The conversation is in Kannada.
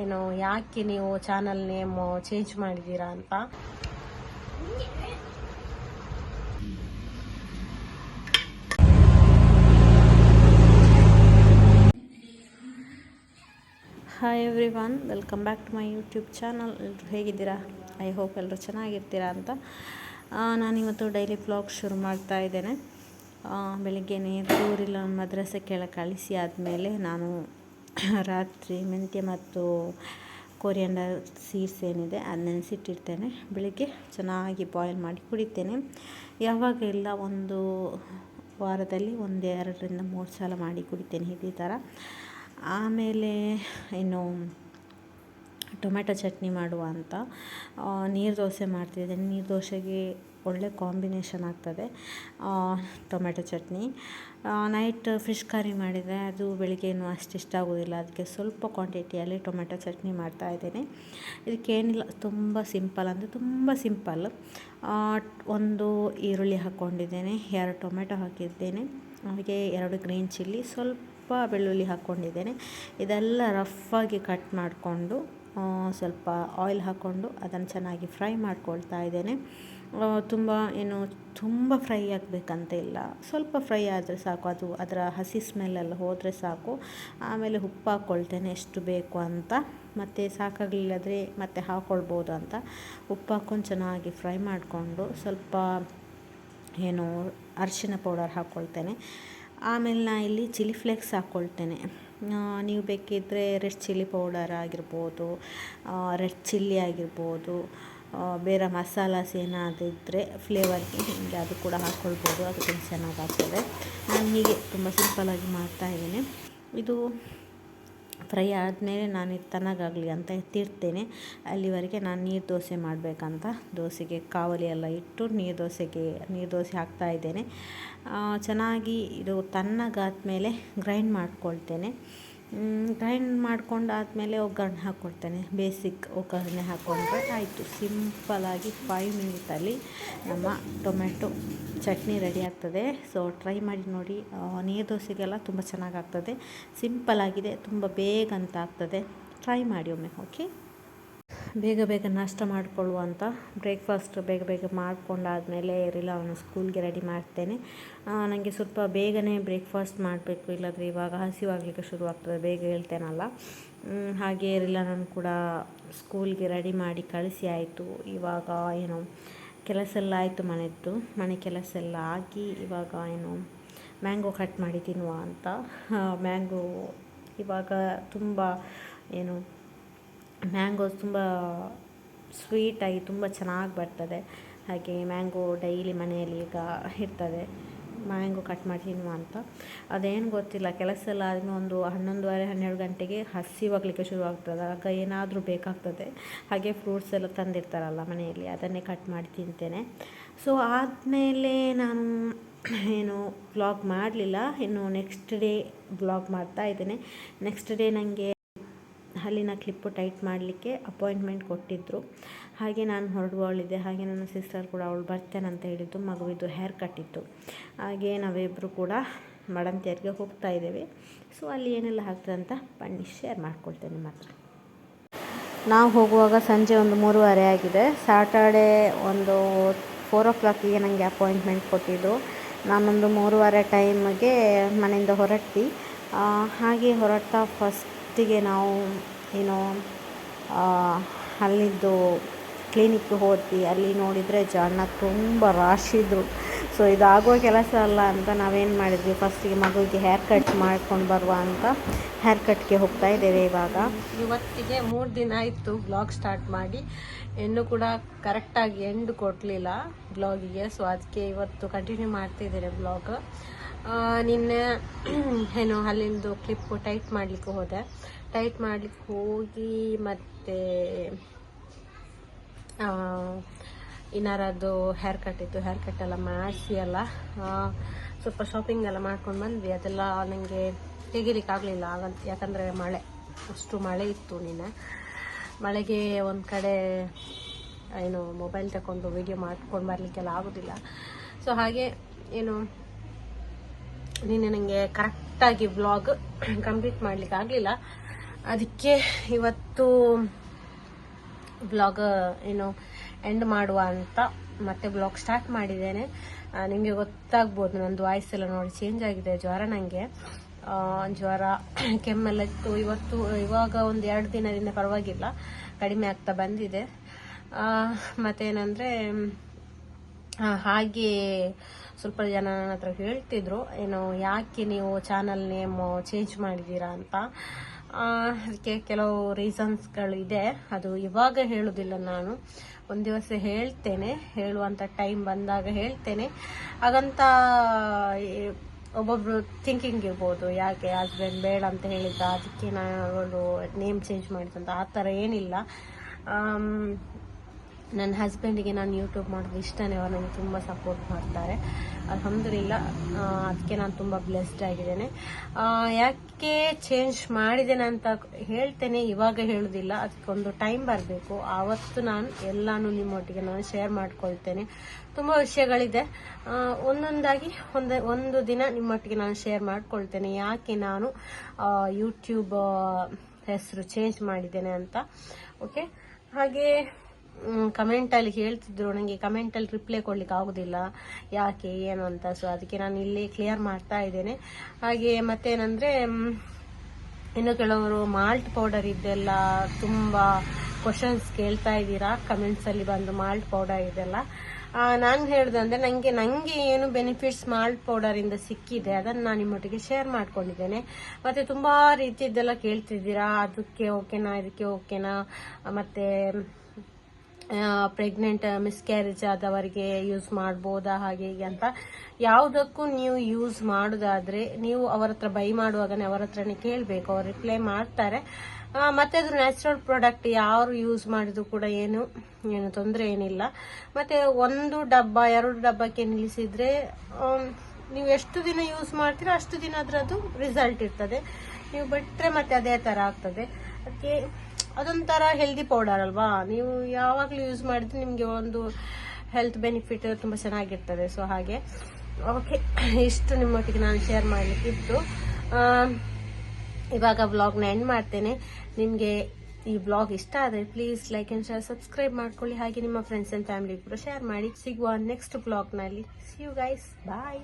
ಏನು, ಯಾಕೆ ನೀವು ಚಾನಲ್ ನೇಮ್ ಚೇಂಜ್ ಮಾಡಿದ್ದೀರಾ ಅಂತ? Hi everyone welcome back to my YouTube channel ಎಲ್ಲರೂ ಹೇಗಿದ್ದೀರಾ? ಐ ಹೋಪ್ ಎಲ್ಲರೂ ಚೆನ್ನಾಗಿರ್ತೀರಾ ಅಂತ. ನಾನಿವತ್ತು ಡೈಲಿ ಬ್ಲಾಗ್ ಶುರು ಮಾಡ್ತಾ ಇದ್ದೇನೆ. ಬೆಳಿಗ್ಗೆನೇ ದೂರಿಲ್ಲ, ಮದ್ರಸೆ ಕೆಳ ಕಳಿಸಿ ಆದಮೇಲೆ ನಾನು ರಾತ್ರಿ ಮೆಂತ್ಯ ಮತ್ತು ಕೊರಿಯಂಡರ್ ಸೀಡ್ಸ್ ಏನಿದೆ ಅದು ನೆನೆಸಿಟ್ಟಿರ್ತೇನೆ. ಬೆಳಿಗ್ಗೆ ಚೆನ್ನಾಗಿ ಬಾಯ್ಲ್ ಮಾಡಿ ಕುಡಿತೇನೆ. ಯಾವಾಗ ಇಲ್ಲ ಒಂದು ವಾರದಲ್ಲಿ ಒಂದು ಎರಡರಿಂದ ಮೂರು ಸಲ ಮಾಡಿ ಕುಡಿತೇನೆ ಇದೇ ಥರ ಆಮೇಲೆ ಏನು ಟೊಮೆಟೊ ಚಟ್ನಿ ಮಾಡುವ ಅಂತ. ನೀರು ದೋಸೆ ಮಾಡ್ತಿದ್ದೇನೆ. ನೀರು ದೋಸೆಗೆ ಒಳ್ಳೆ ಕಾಂಬಿನೇಷನ್ ಆಗ್ತದೆ. Tomato chutney. Night fish curry ಮಾಡಿದರೆ ಅದು ಬೆಳಿಗ್ಗೆ ಏನು ಅಷ್ಟು ಇಷ್ಟ ಆಗೋದಿಲ್ಲ. ಅದಕ್ಕೆ ಸ್ವಲ್ಪ ಕ್ವಾಂಟಿಟಿಯಲ್ಲಿ ಟೊಮೆಟೊ ಚಟ್ನಿ ಮಾಡ್ತಾ ಇದ್ದೀನಿ. ಇದಕ್ಕೇನಿಲ್ಲ ತುಂಬ ಸಿಂಪಲ್, ಅಂದರೆ ತುಂಬ ಸಿಂಪಲ್. ಒಂದು ಈರುಳ್ಳಿ ಹಾಕ್ಕೊಂಡಿದ್ದೇನೆ, ಎರಡು ಟೊಮೆಟೊ ಹಾಕಿದ್ದೇನೆ, ಹಾಗೆ ಎರಡು ಗ್ರೀನ್ ಚಿಲ್ಲಿ, ಸ್ವಲ್ಪ ಬೆಳ್ಳುಳ್ಳಿ ಹಾಕ್ಕೊಂಡಿದ್ದೇನೆ. ಇದೆಲ್ಲ ರಫಾಗಿ ಕಟ್ ಮಾಡಿಕೊಂಡು ಸ್ವಲ್ಪ ಆಯಿಲ್ ಹಾಕ್ಕೊಂಡು ಅದನ್ನು ಚೆನ್ನಾಗಿ ಫ್ರೈ ಮಾಡ್ಕೊಳ್ತಾ ಇದ್ದೇನೆ. ತುಂಬ ಏನು, ತುಂಬ ಫ್ರೈ ಆಗಬೇಕಂತ ಇಲ್ಲ. ಸ್ವಲ್ಪ ಫ್ರೈ ಆದರೆ ಸಾಕು, ಅದು ಅದರ ಹಸಿ ಸ್ಮೆಲ್ಲೆಲ್ಲ ಹೋದರೆ ಸಾಕು. ಆಮೇಲೆ ಉಪ್ಪು ಹಾಕ್ಕೊಳ್ತೇನೆ ಎಷ್ಟು ಬೇಕು ಅಂತ. ಮತ್ತು ಸಾಕಾಗಲಿಲ್ಲದ್ರೆ ಮತ್ತೆ ಹಾಕ್ಕೊಳ್ಬೋದು ಅಂತ. ಉಪ್ಪು ಹಾಕ್ಕೊಂಡು ಚೆನ್ನಾಗಿ ಫ್ರೈ ಮಾಡಿಕೊಂಡು ಸ್ವಲ್ಪ ಏನು, ಅರಿಶಿನ ಪೌಡರ್ ಹಾಕ್ಕೊಳ್ತೇನೆ ಆಮೇಲೆ ನಾ ಇಲ್ಲಿ ಚಿಲ್ಲಿ ಫ್ಲೇಕ್ಸ್ ಹಾಕ್ಕೊಳ್ತೇನೆ ನೀವು ಬೇಕಿದ್ದರೆ ರೆಡ್ ಚಿಲ್ಲಿ ಪೌಡರ್ ಆಗಿರ್ಬೋದು ರೆಡ್ ಚಿಲ್ಲಿ ಆಗಿರ್ಬೋದು ಬೇರೆ ಮಸಾಲಾಸ್ ಏನಾದರೂ ಇದ್ದರೆ ಫ್ಲೇವರ್ಗೆ ಹೀಗೆ ಅದು ಕೂಡ ಹಾಕ್ಕೊಳ್ಬೋದು ಅದು ತುಂಬ ಚೆನ್ನಾಗಾಗ್ತದೆ. ನಾನು ಹೀಗೆ ತುಂಬ ಸಿಂಪಲಾಗಿ ಮಾಡ್ತಾಯಿದ್ದೀನಿ ಇದು ಫ್ರೈ ಆದಮೇಲೆ ನಾನು ಇದು ತಣ್ಣಗಾಗಲಿ ಅಂತ ಎತ್ತಿರ್ತೇನೆ ಅಲ್ಲಿವರೆಗೆ ನಾನು ನೀರು ದೋಸೆ ಮಾಡಬೇಕಂತ ದೋಸೆಗೆ ಕಾವಲಿ ಎಲ್ಲ ಇಟ್ಟು ನೀರು ದೋಸೆಗೆ, ನೀರು ದೋಸೆ ಹಾಕ್ತಾ ಇದ್ದೇನೆ. ಚೆನ್ನಾಗಿ ಇದು ತಣ್ಣಗಾದ್ಮೇಲೆ ಗ್ರೈಂಡ್ ಮಾಡ್ಕೊಳ್ತೇನೆ. ಗ್ರೈಂಡ್ ಮಾಡ್ಕೊಂಡಾದ್ಮೇಲೆ ಒಗ್ಗರಣೆ ಹಾಕ್ಕೊಡ್ತೇನೆ ಬೇಸಿಕ್ ಒಗ್ಗರಣೆ ಹಾಕ್ಕೊಂಡ್ರೆ ಆಯಿತು. ಸಿಂಪಲಾಗಿ ಫೈವ್ ಮಿನಿಟಲ್ಲಿ ನಮ್ಮ ಟೊಮೆಟೊ ಚಟ್ನಿ ರೆಡಿ ಆಗ್ತದೆ. ಸೊ ಟ್ರೈ ಮಾಡಿ ನೋಡಿ. ನೀರು ದೋಸೆಗೆಲ್ಲ ತುಂಬ ಚೆನ್ನಾಗಾಗ್ತದೆ ಸಿಂಪಲಾಗಿದೆ ತುಂಬ ಬೇಗ ಅಂತ ಆಗ್ತದೆ. ಟ್ರೈ ಮಾಡಿ ಒಮ್ಮೆ ಓಕೆ ಬೇಗ ಬೇಗ ನಾಷ್ಟ ಮಾಡಿಕೊಳ್ಳುವ ಅಂತ ಬ್ರೇಕ್ಫಾಸ್ಟ್ ಬೇಗ ಬೇಗ ಮಾಡಿಕೊಂಡಾದ್ಮೇಲೆ ಇರಲಿಲ್ಲ, ಅವನು ಸ್ಕೂಲ್ಗೆ ರೆಡಿ ಮಾಡ್ತೇನೆ. ನನಗೆ ಸ್ವಲ್ಪ ಬೇಗನೆ ಬ್ರೇಕ್ಫಾಸ್ಟ್ ಮಾಡಬೇಕು, ಇಲ್ಲಾಂದರೆ ಇವಾಗ ಹಸಿವಾಗಲಿಕ್ಕೆ ಶುರುವಾಗ್ತದೆ, ಬೇಗ ಹೇಳ್ತೇನಲ್ಲ. ಹಾಗೆ ನಾನು ಕೂಡ ಸ್ಕೂಲ್ಗೆ ರೆಡಿ ಮಾಡಿ ಕಳಿಸಿ ಆಯಿತು. ಇವಾಗ ಏನು ಕೆಲಸ ಎಲ್ಲ ಆಯಿತು ಮನೆಯದ್ದು, ಮನೆ ಕೆಲಸ ಎಲ್ಲ ಆಗಿ ಇವಾಗ ಏನು ಮ್ಯಾಂಗೋ ಕಟ್ ಮಾಡಿ ತಿನ್ನುವ ಅಂತ. ಮ್ಯಾಂಗೋ ಇವಾಗ ತುಂಬ ಏನು ಮ್ಯಾಂಗೋಸ್ ತುಂಬ ಸ್ವೀಟಾಗಿ ತುಂಬ ಚೆನ್ನಾಗಿ ಬರ್ತದೆ. ಹಾಗೆ ಮ್ಯಾಂಗೋ ಡೈಲಿ ಮನೆಯಲ್ಲಿ ಈಗ ಇರ್ತದೆ. ಮ್ಯಾಂಗೋ ಕಟ್ ಮಾಡಿ ತಿನ್ನುವ ಅಂತ. ಅದೇನು ಗೊತ್ತಿಲ್ಲ ಕೆಲಸ ಎಲ್ಲ ಆದ್ಮೇಲೆ ಒಂದು ಹನ್ನೊಂದುವರೆ, ಹನ್ನೆರಡು ಗಂಟೆಗೆ ಹಸಿವಾಗಲಿಕ್ಕೆ ಶುರುವಾಗ್ತದೆ. ಆಗ ಏನಾದರೂ ಬೇಕಾಗ್ತದೆ. ಹಾಗೆ ಫ್ರೂಟ್ಸ್ ಎಲ್ಲ ತಂದಿರ್ತಾರಲ್ಲ ಮನೆಯಲ್ಲಿ, ಅದನ್ನೇ ಕಟ್ ಮಾಡಿ ತಿಂತೇನೆ. ಸೊ ಆದಮೇಲೆ ನಾನು ಏನು ಬ್ಲಾಗ್ ಮಾಡಲಿಲ್ಲ. ಇನ್ನು ನೆಕ್ಸ್ಟ್ ಡೇ ಬ್ಲಾಗ್ ಮಾಡ್ತಾ ಇದ್ದೇನೆ. ನೆಕ್ಸ್ಟ್ ಡೇ ನನಗೆ ಹಲ್ಲಿನ ಕ್ಲಿಪ್ಪು ಟೈಟ್ ಮಾಡಲಿಕ್ಕೆ ಅಪಾಯಿಂಟ್ಮೆಂಟ್ ಕೊಟ್ಟಿದ್ದರು ಹಾಗೆ ನಾನು ಹೊರಡುವವಳಿದ್ದೆ ಹಾಗೆ ನನ್ನ ಸಿಸ್ಟರ್ ಕೂಡ ಅವಳು ಬರ್ತೇನೆ ಅಂತ ಹೇಳಿದ್ದು, ಮಗುವಿದ್ದು ಹೇರ್ ಕಟ್ ಇತ್ತು. ಹಾಗೆ ನಾವಿಬ್ಬರು ಕೂಡ ಮಡಂತಿಯರಿಗೆ ಹೋಗ್ತಾ ಇದ್ದೇವೆ. ಸೊ ಅಲ್ಲಿ ಏನೆಲ್ಲ ಆಗ್ತದೆ ಅಂತ ಬನ್ನಿ ಶೇರ್ ಮಾಡ್ಕೊಳ್ತೇನೆ ಮಾತ್ರ ನಾವು ಹೋಗುವಾಗ ಸಂಜೆ ಒಂದು ಮೂರುವರೆ ಆಗಿದೆ. ಸ್ಯಾಟರ್ಡೇ ಒಂದು ಫೋರ್ ಓ ಕ್ಲಾಕಿಗೆ ನನಗೆ ಅಪಾಯಿಂಟ್ಮೆಂಟ್ ಕೊಟ್ಟಿದ್ದು ನಾನೊಂದು ಮೂರುವರೆ ಟೈಮ್ಗೆ ಮನೆಯಿಂದ ಹೊರಟ್ವಿ. ಹಾಗೆ ಹೊರಡ್ತಾ ಫಸ್ಟಿಗೆ ನಾವು ಏನು ಅಲ್ಲಿದ್ದು ಕ್ಲಿನಿಕ್ಗೆ ಹೋದ್ವಿ. ಅಲ್ಲಿ ನೋಡಿದರೆ ಜನ ತುಂಬ ರಾಶ್ ಇದ್ದರು ಸೊ ಇದಾಗುವ ಕೆಲಸ ಅಲ್ಲ ಅಂತ ನಾವೇನು ಮಾಡಿದ್ವಿ? ಫಸ್ಟಿಗೆ ಮಗುವಿಗೆ ಹೇರ್ ಕಟ್ ಮಾಡ್ಕೊಂಡು ಬರುವ ಅಂತ ಹೇರ್ ಕಟ್ಗೆ ಹೋಗ್ತಾ ಇದ್ದೇವೆ ಇವಾಗ. ಇವತ್ತಿಗೆ ಮೂರು ದಿನ ಇತ್ತು ಬ್ಲಾಗ್ ಸ್ಟಾರ್ಟ್ ಮಾಡಿ. ಇನ್ನೂ ಕೂಡ ಕರೆಕ್ಟಾಗಿ ಎಂಡ್ ಕೊಡಲಿಲ್ಲ ಬ್ಲಾಗಿಗೆ ಸೊ ಅದಕ್ಕೆ ಇವತ್ತು ಕಂಟಿನ್ಯೂ ಮಾಡ್ತಿದ್ದೇನೆ ಬ್ಲಾಗ್ ನಿನ್ನೆ, ಏನು ಅಲ್ಲಿಂದು ಕ್ಲಿಪ್ಪು ಟೈಟ್ ಮಾಡಲಿಕ್ಕೆ ಹೋದೆ. ಟೈಟ್ ಮಾಡಲಿಕ್ಕೆ ಹೋಗಿ ಮತ್ತೆ ಏನಾರದು ಹೇರ್ ಕಟ್ ಇತ್ತು. ಹೇರ್ ಕಟ್ ಎಲ್ಲ ಮಾಡಿಸಿ ಎಲ್ಲ ಸ್ವಲ್ಪ ಶಾಪಿಂಗ್ ಎಲ್ಲ ಮಾಡ್ಕೊಂಡು ಬಂದ್ವಿ. ಅದೆಲ್ಲ ನನಗೆ ತೆಗಿಲಿಕ್ಕೆ ಆಗಲಿಲ್ಲ ಆಗಂತ, ಯಾಕಂದರೆ ಮಳೆ, ಅಷ್ಟು ಮಳೆ ಇತ್ತು ನಿನ್ನೆ. ಮಳೆಗೆ ಒಂದು ಕಡೆ, ಏನು ಮೊಬೈಲ್ ತಗೊಂಡು ವಿಡಿಯೋ ಮಾಡ್ಕೊಂಡು ಬರಲಿಕ್ಕೆಲ್ಲ ಆಗೋದಿಲ್ಲ. ಸೊ ಹಾಗೆ, ಏನು ನಿನ್ನೆ ನನಗೆ ಕರೆಕ್ಟಾಗಿ ವ್ಲಾಗ್ ಕಂಪ್ಲೀಟ್ ಮಾಡ್ಲಿಕ್ಕೆ ಆಗಲಿಲ್ಲ. ಅದಕ್ಕೆ ಇವತ್ತು ಬ್ಲಾಗ್ ಏನು ಎಂಡ್ ಮಾಡುವ ಅಂತ ಮತ್ತೆ ಬ್ಲಾಗ್ ಸ್ಟಾರ್ಟ್ ಮಾಡಿದ್ದೇನೆ. ನಿಮಗೆ ಗೊತ್ತಾಗ್ಬೋದು, ನಂದು ವಾಯ್ಸ್ ಎಲ್ಲ ನೋಡಿ ಚೇಂಜ್ ಆಗಿದೆ ಜ್ವರ ನನಗೆ ಜ್ವರ, ಕೆಮ್ಮೆಲ್ಲ ಇತ್ತು. ಇವತ್ತು, ಇವಾಗ ಒಂದು ಎರಡು ದಿನದಿಂದ ಪರವಾಗಿಲ್ಲ. ಕಡಿಮೆ ಆಗ್ತಾ ಬಂದಿದೆ. ಮತ್ತೇನಂದರೆ ಹಾಗೆ ಸ್ವಲ್ಪ ಜನ ನನ್ನ ಹತ್ರ ಹೇಳ್ತಿದ್ರು, ಏನು ಯಾಕೆ ನೀವು ಚಾನಲ್ ನೇಮ್ ಚೇಂಜ್ ಮಾಡಿದ್ದೀರಾ ಅಂತ. ಅದಕ್ಕೆ ಕೆಲವು ರೀಸನ್ಸ್ಗಳಿದೆ ಅದು ಇವಾಗ ಹೇಳುದಿಲ್ಲ ನಾನು. ಒಂದು ದಿವಸ ಹೇಳ್ತೇನೆ, ಹೇಳುವಂತ ಟೈಮ್ ಬಂದಾಗ ಹೇಳ್ತೇನೆ. ಹಾಗಂತ ಒಬ್ಬೊಬ್ರು ಥಿಂಕಿಂಗ್ ಇರ್ಬೋದು, ಯಾಕೆ ಹಸ್ಬೆಂಡ್ ಬೇಡ ಅಂತ ಹೇಳಿದ್ದ ಅದಕ್ಕೆ ನಾನು ನೇಮ್ ಚೇಂಜ್ ಮಾಡಿದಂತ ಆ ಥರ ಏನಿಲ್ಲ. ನನ್ನ ಹಸ್ಬೆಂಡಿಗೆ ನಾನು ಯೂಟ್ಯೂಬ್ ಮಾಡೋದು ಇಷ್ಟನೇ. ಅವ್ರು ನನಗೆ ತುಂಬ ಸಪೋರ್ಟ್ ಮಾಡ್ತಾರೆ. ಅಲ್ಹಮ್ದುಲಿಲ್ಲ ಆ, ಅದಕ್ಕೆ ನಾನು ತುಂಬ ಬ್ಲೆಸ್ಡ್ ಆಗಿದ್ದೇನೆ. ಯಾಕೆ ಚೇಂಜ್ ಮಾಡಿದ್ದೇನೆ ಅಂತ ಹೇಳ್ತೇನೆ. ಇವಾಗ ಹೇಳುದಿಲ್ಲ. ಅದಕ್ಕೊಂದು ಟೈಮ್ ಬರಬೇಕು. ಆವತ್ತು ನಾನು ಎಲ್ಲಾನು ನಿಮ್ಮೊಟ್ಟಿಗೆ ನಾನು ಶೇರ್ ಮಾಡ್ಕೊಳ್ತೇನೆ. ತುಂಬ ವಿಷಯಗಳಿದೆ. ಒಂದೊಂದಾಗಿ ಒಂದು ಒಂದು ದಿನ ನಿಮ್ಮೊಟ್ಟಿಗೆ ನಾನು ಶೇರ್ ಮಾಡ್ಕೊಳ್ತೇನೆ. ಯಾಕೆ ನಾನು ಯೂಟ್ಯೂಬ್ ಹೆಸರು ಚೇಂಜ್ ಮಾಡಿದ್ದೇನೆ ಅಂತ. ಓಕೆ ಹಾಗೆ ಕಮೆಂಟ್ ಅಲ್ಲಿ ಹೇಳ್ತಿದ್ರು ನನಗೆ ಕಮೆಂಟ್ ಅಲ್ಲಿ ರಿಪ್ಲೈ ಕೊಡ್ಲಿಕ್ಕೆ ಆಗುದಿಲ್ಲ. ಯಾಕೆ, ಏನು ಅಂತ ಸೊ ಅದಕ್ಕೆ ನಾನು ಇಲ್ಲಿ ಕ್ಲಿಯರ್ ಮಾಡ್ತಾ ಇದ್ದೇನೆ. ಹಾಗೆ ಮತ್ತೇನಂದ್ರೆ ಇನ್ನು ಕೆಲವರು ಮಾಲ್ಟ್ ಪೌಡರ್ ಇದೆಲ್ಲ ತುಂಬಾ ಕ್ವಶನ್ಸ್ ಕೇಳ್ತಾ ಇದ್ದೀರಾ? ಕಮೆಂಟ್ಸ್ ಅಲ್ಲಿ ಬಂದು ಮಾಲ್ಟ್ ಪೌಡರ್ ಇದೆಲ್ಲ. ನಾನು ಹೇಳುದಂದ್ರೆ ನಂಗೆ ನಂಗೆ ಏನು ಬೆನಿಫಿಟ್ಸ್ ಮಾಲ್ಟ್ ಪೌಡರ್ ಇಂದ ಸಿಕ್ಕಿದೆ, ಅದನ್ನ ನಾನು ನಿಮ್ಮೊಟ್ಟಿಗೆ ಶೇರ್ ಮಾಡ್ಕೊಂಡಿದ್ದೇನೆ. ಮತ್ತೆ ತುಂಬಾ ರೀತಿಯದ್ದೆಲ್ಲ ಕೇಳ್ತಿದ್ದೀರಾ? ಅದಕ್ಕೆ ಓಕೆನಾ ಇದಕ್ಕೆ ಓಕೆನಾ ಮತ್ತೆ ಪ್ರೆಗ್ನೆಂಟ್ ಮಿಸ್ಕ್ಯಾರೇಜ್ ಆದವರಿಗೆ ಯೂಸ್ ಮಾಡ್ಬೋದಾ, ಹಾಗೆ, ಹೀಗೆ ಅಂತ. ಯಾವುದಕ್ಕೂ ನೀವು ಯೂಸ್ ಮಾಡೋದಾದ್ರೆ ನೀವು ಅವರ ಹತ್ರ ಬೈ ಮಾಡುವಾಗನೇ ಅವರ ಹತ್ರನೇ ಕೇಳಬೇಕು, ಅವ್ರು ರಿಪ್ಲೈ ಮಾಡ್ತಾರೆ. ಮತ್ತೆ ಅದು ನ್ಯಾಚುರಲ್ ಪ್ರಾಡಕ್ಟ್ ಯಾರು ಯೂಸ್ ಮಾಡಿದ್ರು ಕೂಡ ಏನು ಏನು ತೊಂದರೆ ಏನಿಲ್ಲ. ಮತ್ತೆ ಒಂದು ಡಬ್ಬ, ಎರಡು ಡಬ್ಬಕ್ಕೆ ನಿಲ್ಲಿಸಿದರೆ ನೀವು ಎಷ್ಟು ದಿನ ಯೂಸ್ ಮಾಡ್ತೀರೋ ಅಷ್ಟು ದಿನ ಅದರದ್ದು ರಿಸಲ್ಟ್ ಇರ್ತದೆ. ನೀವು ಬಿಟ್ಟರೆ ಮತ್ತೆ ಅದೇ ಥರ ಆಗ್ತದೆ. ಅದಕ್ಕೆ ಅದೊಂಥರ ಹೆಲ್ದಿ ಪೌಡರ್ ಅಲ್ವಾ? ನೀವು ಯಾವಾಗಲೂ ಯೂಸ್ ಮಾಡಿದ್ರೆ ನಿಮಗೆ ಒಂದು ಹೆಲ್ತ್ ಬೆನಿಫಿಟ್ ತುಂಬ ಚೆನ್ನಾಗಿರ್ತದೆ. ಸೊ ಹಾಗೆ. ಓಕೆ ಇಷ್ಟು ನಿಮ್ಮೊಟ್ಟಿಗೆ ನಾನು ಶೇರ್ ಮಾಡಲಿಕ್ಕಿತ್ತು. ಇವಾಗ ವ್ಲಾಗ್ನ ಎಂಡ್ ಮಾಡ್ತೇನೆ. ನಿಮಗೆ ಈ ಬ್ಲಾಗ್ ಇಷ್ಟ ಆದರೆ please like and share subscribe ಮಾಡ್ಕೊಳ್ಳಿ. ಹಾಗೆ ನಿಮ್ಮ ಫ್ರೆಂಡ್ಸ್ ಆ್ಯಂಡ್ ಫ್ಯಾಮಿಲಿ ಕೂಡ ಶೇರ್ ಮಾಡಿ. ಸಿಗುವ ನೆಕ್ಸ್ಟ್ ಬ್ಲಾಗ್ನಲ್ಲಿ ಸಿ ಯು ಗೈಸ್ ಬಾಯ್